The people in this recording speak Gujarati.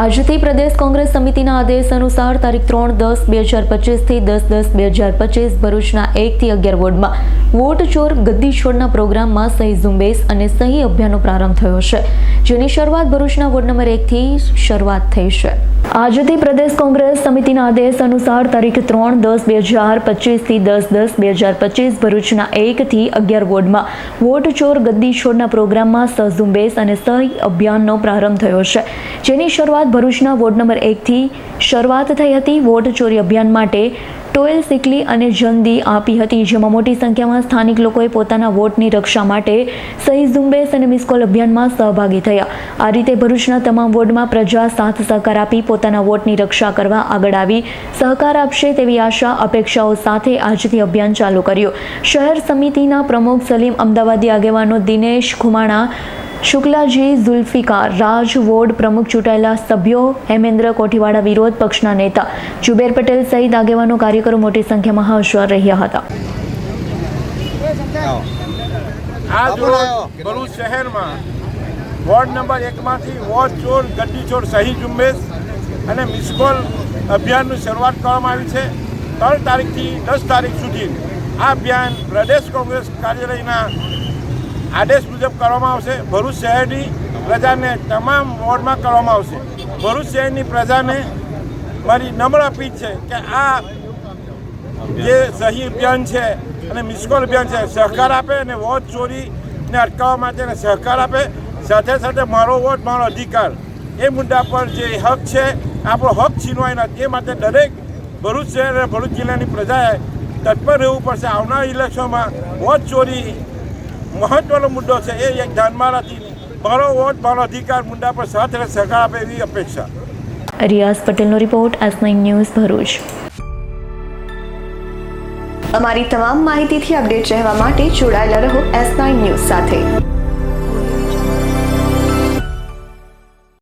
આજથી પ્રદેશ કોંગ્રેસ સમિતિના આદેશ અનુસાર તારીખ ત્રણ દસ બે હજાર પચીસથી દસ દસ બે હજાર પચીસ ભરૂચના એકથી અગિયાર વોર્ડમાં વોટ ચોર ગદ્દી છોડના પ્રોગ્રામમાં સહી ઝુંબેશ અને સહી અભિયાનનો પ્રારંભ થયો છે, જેની શરૂઆત ભરૂચના વોર્ડ નંબર એકથી શરૂઆત થઈ છે. આજથી પ્રદેશ કોંગ્રેસ સમિતિના આદેશ અનુસાર તારીખ ત્રણ દસ બે હજાર પચીસથી દસ દસ બે હજાર પચીસ ભરૂચના એકથી અગિયાર વોર્ડમાં વોટ ચોર ગદ્દી છોડના પ્રોગ્રામમાં સહઝુંબેશ અને સહી અભિયાનનો પ્રારંભ થયો છે. જેની શરૂઆત ભરૂચના વોર્ડ નંબર એકથી શરૂઆત થઈ હતી. વોટ ચોરી અભિયાન માટે ટોયલ સિકલી અને જંદી આપી હતી, જેમાં મોટી સંખ્યામાં સ્થાનિક લોકોએ પોતાના વોટની રક્ષા માટે સહી ઝુંબેશ અને મિસકોલ અભિયાનમાં સહભાગી થયા. આ રીતે ભરૂચના તમામ વોર્ડમાં પ્રજા સાથ સહકાર આપી પોતાના વોટની રક્ષા કરવા આગળ આવી, સહકાર આપશે તેવી આશા, અપેક્ષાઓ સાથે આજથી અભિયાન ચાલુ કર્યું. શહેર સમિતિના પ્રમુખ સલીમ અમદાવાદી આગેવાનો દિનેશ ખુમાણા શુક્લાજી ઝુલ્ફિકાર રાજ વોર્ડ પ્રમુખ ચૂંટાયેલા સભ્યો હેમેન્દ્ર કોઠીવાડા વિરોધ પક્ષના નેતા જુબેર પટેલ સહિત આગેવાનો કાર્યકરો મોટી સંખ્યામાં હાજર રહ્યા હતા. આજ રોજ ભરૂચ શહેરમાં વોર્ડ નંબર એકમાંથી વોર્ડ ચોર ગડ્ડી ચોર સહી ઝુંબેશ અને મિસકોલ અભિયાનની શરૂઆત કરવામાં આવી છે. ત્રણ તારીખથી દસ તારીખ સુધી આ અભિયાન પ્રદેશ કોંગ્રેસ કાર્યાલયના આદેશ મુજબ કરવામાં આવશે. ભરૂચ શહેરની પ્રજાને તમામ વોર્ડમાં કરવામાં આવશે. ભરૂચ શહેરની પ્રજાને મારી નમ્ર અપીલ છે કે આ જે સહી અભિયાન છે અને મિસકોલ અભિયાન છે, સહકાર આપે અને વોટ ચોરીને અટકાવવા માટે એને સહકાર આપે. સાથે સાથે મારો વોટ, મારો અધિકાર. એ મુદ્દા પર જે હક છે, આપણો હક છીનવાય ના, તે માટે દરેક ભરૂચ શહેર અને ભરૂચ જિલ્લાની પ્રજાએ તત્પર રહેવું પડશે. આવનાર ઇલેક્શનમાં વોટ ચોરી મહત્વનો મુદ્દો છે. એ એક ધ્યાનમાં નથી મારો વોટ મારો અધિકાર મુદ્દા પર સાથે સગા આપે એવી અપેક્ષા. રિયાઝ પટેલનો report S nine news Bharuch. અમારી તમામ માહિતીથી અપડેટ રહેવા માટે જોડાયેલા રહો એસ નાઇન ન્યૂઝ સાથે.